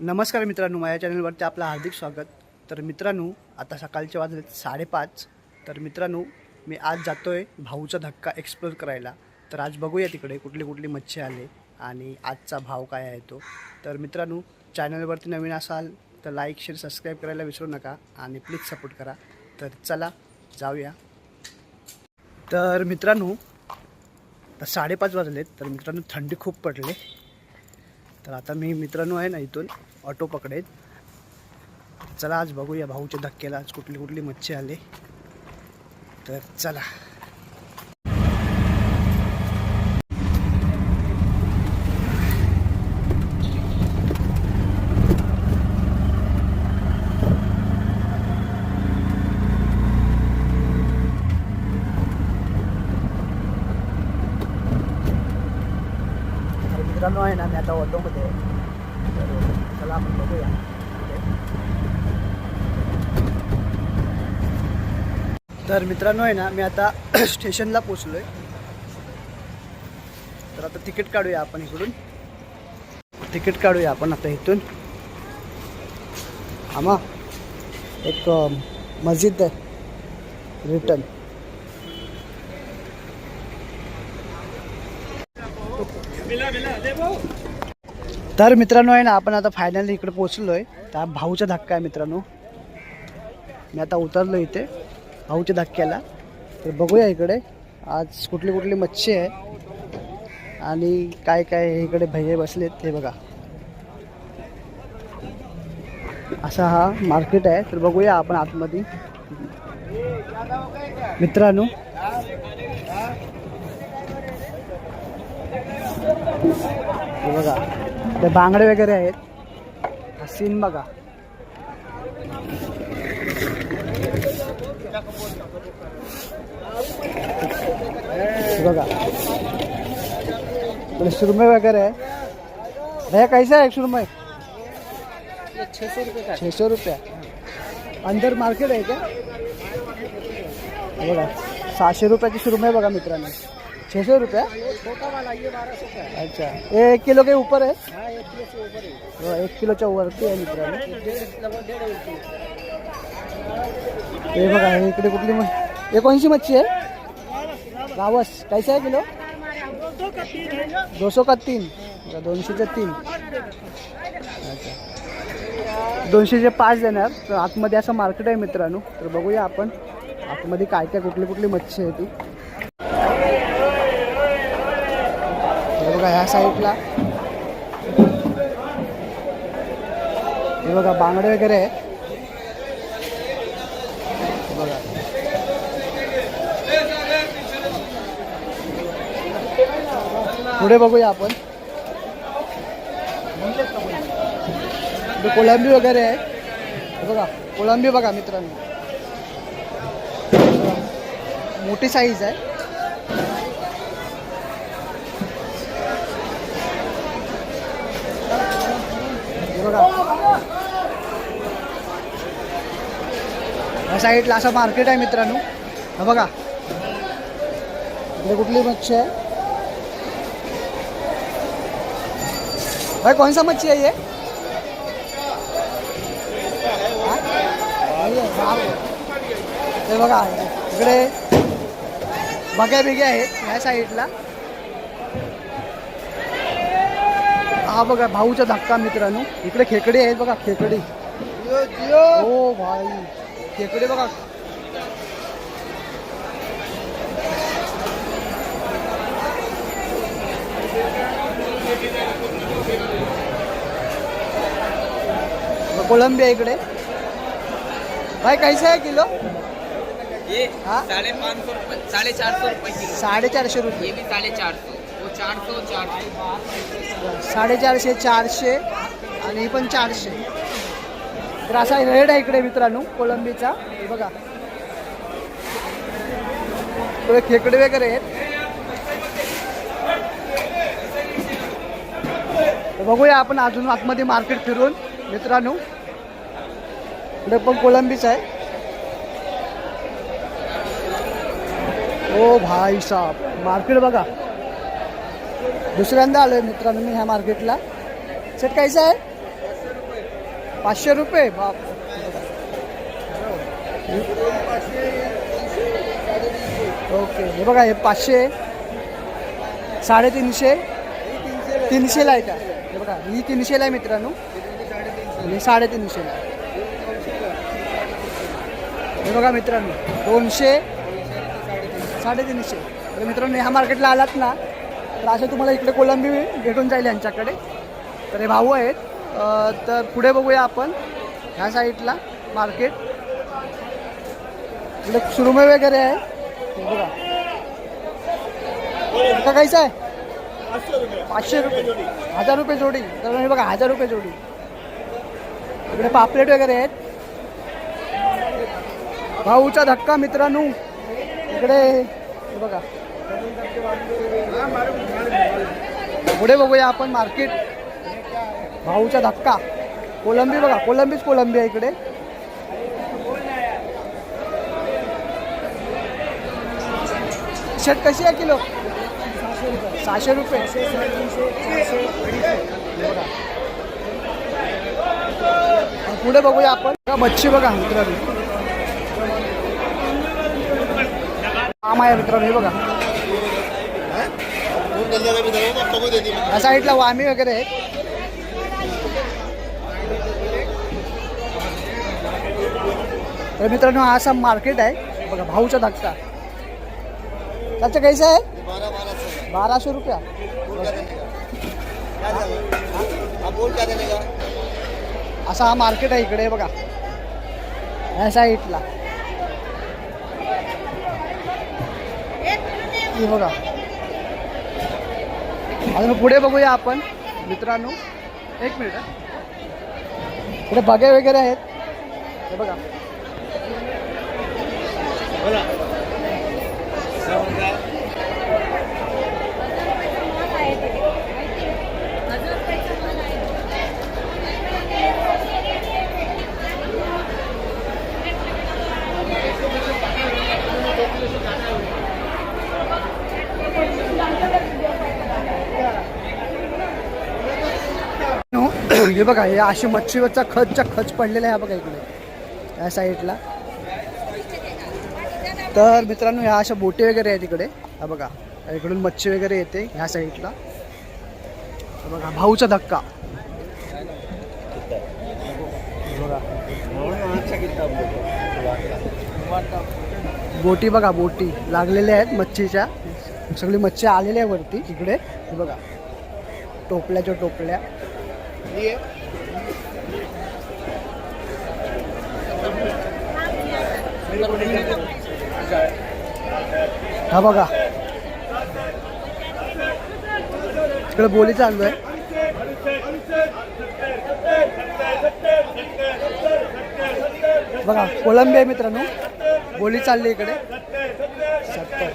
नमस्कार मित्रांनो माझ्या चॅनलवरती आपलं हार्दिक स्वागत. तर मित्रांनो आता सकाळचे वाजले साडेपाच. तर मित्रांनो मी आज जातो आहे भाऊचा धक्का एक्सप्लोर करायला. तर आज बघूया तिकडे कुठली कुठली मच्छी आले आणि आजचा भाव काय आहे तो. तर मित्रांनो चॅनलवरती नवीन असाल तर लाईक शेअर सबस्क्राईब करायला विसरू नका आणि प्लीज सपोर्ट करा. तर चला जाऊया. तर मित्रांनो आता साडेपाच वाजलेत. तर मित्रांनो थंडी खूप पडले. तर आता मी मित्रांनो आहे ना इथून ऑटो पकडेल चला आज बघूया भाऊच्या धक्क्याला आज कुठली कुठली मच्छी आले. तर चला. मित्रांनो आहे ना मी आता ऑटोमध्ये आहे. चला आपण बघूया. तर मित्रांनो आहे ना मी आता स्टेशनला पोचलो आहे तर आता तिकीट काढूया आपण इकडून. तिकीट काढूया आपण आता इथून. आमा एक मस्जिद आहे. रिटर्न. तर मित्रांनो आहे ना आपण आता फायनली इकडे पोचलो आहे त्या भाऊचा धक्का आहे मित्रांनो. मी आता उतरलो इथे भाऊच्या धक्क्याला. तर बघूया इकडे. आज कुठली कुठली मच्छी आहे आणि काय काय इकडे भैये बसलेत ते बघा. असा हा मार्केट आहे. तर बघूया आपण आतमध्ये. मित्रांनो. हे बघा. ते बांगडे वगैरे आहेत. सीन बघा. बघा. इकडे सुरमई वगैरे आहे. भैया कैसा है सुरमई? छः सौ रुपये. छः सौ रुपया अंदर मार्केट आहे का? बघा. सहाशे रुपयाची सुरमई बघा मित्रांनो. छः सौ रुपया? छोटा वाला ये बारह सौ का है अच्छा ये एक किलो के ऊपर है हाँ एक किलो से ऊपर है एक किलोच्या वरती आहे मित्रांनो. किलो हे बघा हे इकडे कुठली मग हे मच्छी आहे? रावस कैसा आहे किलो? दो सौ का तीन? दोनशेचे तीन. अच्छा. दोनशेचे पाच देणार. तर आतमध्ये असं मार्केट आहे मित्रांनो. तर बघूया आपण आतमध्ये काय काय कुठली कुठली मच्छी आहे ती. बघा ह्या साईडला. हे बघा बांगडे वगैरे आहे बघा. पुढे बघूया आपण. कोलंबी कोळंबी वगैरे आहे. बघा कोळंबी बघा मित्रांनो. मोठी साईज आहे. बघा. या साईडला असं मार्केट आहे मित्रांनो. बघा. इकडे कुठली मच्छी आहे? भाई कौन सा मच्छी है? ये हे बघा. इकडे बघ्या बिग्या आहेत ह्या साईडला. हा बघा भाऊचा धक्का मित्रांनो. इकडे खेकडे आहेत बघा खेकडी. हो भाई खेकडे बघा. कोलंबी आहे इकडे. भाई कैसा आहे किलो? ये? साढ़े पाँच सौ रुपये साढ़े चार सौ रुपये साडेचारशे रुपये. ये भी साढ़े चार सौ वो चार सौ चार सौ साडेचारशे चारशे आणि ही पण चारशे. तर असा रेट आहे इकडे मित्रांनो कोलंबीचा. बघा. थोडे खेकडे वगैरे आहेत. बघूया आपण अजून आतमध्ये मार्केट फिरून मित्रांनो. इकडे पण कोलंबीच आहे. ओ भाई साहब मार्केट बघा. दुसऱ्यांदा आलो आहे मित्रांनो मी ह्या मार्केटला. सेट कायचं आहे? पाचशे रुपये बाप. ओके हे बघा हे पाचशे. साडेतीनशे. तीनशेला आहे का? हे बघा ही तीनशेला आहे मित्रांनो. आणि साडेतीनशेला हे बघा मित्रांनो दोनशे साडेतीनशे. तर मित्रांनो ह्या मार्केटला आलात ना तर असं तुम्हाला इकडे कोलंबी भेटून जाईल यांच्याकडे. तर हे भाऊ आहेत. तर पुढे बघूया आपण ह्या साईडला मार्केट. इकडे सुरुमे वगैरे आहे. बघा. का कायचं आहे? पाचशे रुपये. हजार रुपये जोडी. तर हे बघा हजार रुपये जोडी. इकडे पापलेट वगैरे आहेत. भाऊचा धक्का मित्रांनो. इकडे बघा. पुढे बघूया आपण मार्केट भाऊचा धक्का. कोलंबी बघा कोलंबीच कोलंबी आहे इकडे. शर्ट कशी आहे किलो? सहाशे रुपये. पुढे बघूया आपण. मच्छी बघा मित्रांनो. काम आहे मित्रांनो हे बघा. या साईडला वामी वगैरे आहेत. तर मित्रांनो हा असा मार्केट आहे. बघा भाऊचा धक्का. त्याचं कैसे आहे? बाराशे रुपया. असा हा मार्केट आहे इकडे बघा. या साईडला. बघा. अजून पुढे बघूया आपण. मित्रांनो एक मिनिट पुढे बगे वगैरे आहेत. हे बघा. बोला. हे बघा हे अशी मच्छीवरचा खचच्या खच पडलेला आहे हा बघा इकडे. या साईडला. तर मित्रांनो ह्या अशा बोटी वगैरे आहेत इकडे. हा बघा इकडून मच्छी वगैरे येते ह्या साईडला. बघा भाऊचा धक्का. बघा बोटी बघा बोटी. लागलेल्या आहेत मच्छीच्या. सगळी मच्छी आलेली आहे वरती इकडे. हे बघा टोपल्याच्या टोपल्या. हा बघा इकडे बोली चालू आहे बघा कोलंबी आहे मित्रांनो बोली चालली इकडे सत्तर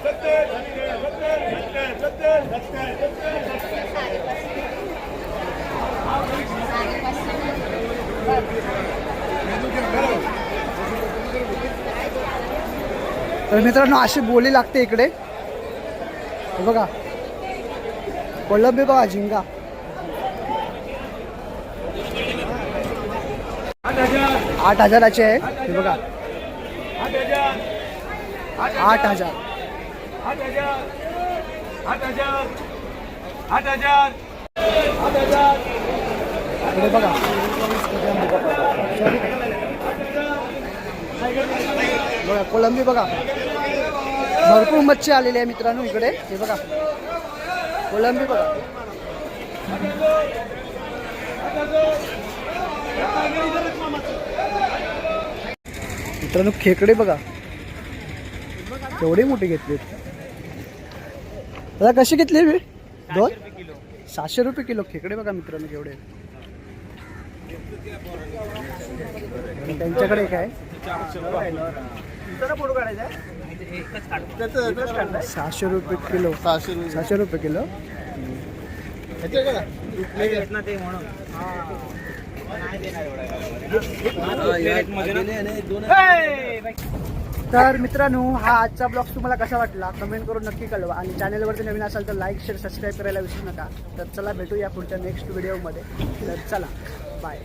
तर मित्रांनो अशी बोली लागते इकडे. हे बघा. कोलंबी बघा झिंगा. आठ हजाराचे आहे. बघा. आठ हजार. बघा. बघा कोलंबी बघा. भरपूर मच्छी आलेली आहे मित्रांनो इकडे. हे बघा. कोलंबी बघा. मित्रांनो खेकडे बघा. केवढी मोठी घेतली दादा कशी घेतली मी दोन? सातशे रुपये किलो. खेकडे बघा मित्रांनो केवढे त्यांच्याकडे काय? सहाशे रुपये किलो. सहाशे रुपये. किलो? तर मित्रांनो हा आजचा ब्लॉग तुम्हाला कसा वाटला? कमेंट करून नक्की कळवा. आणि चॅनलवरती नवीन असाल तर लाईक शेअर सबस्क्राईब करायला विसरू नका. तर चला भेटूया पुढच्या नेक्स्ट व्हिडिओमध्ये तर चला बाय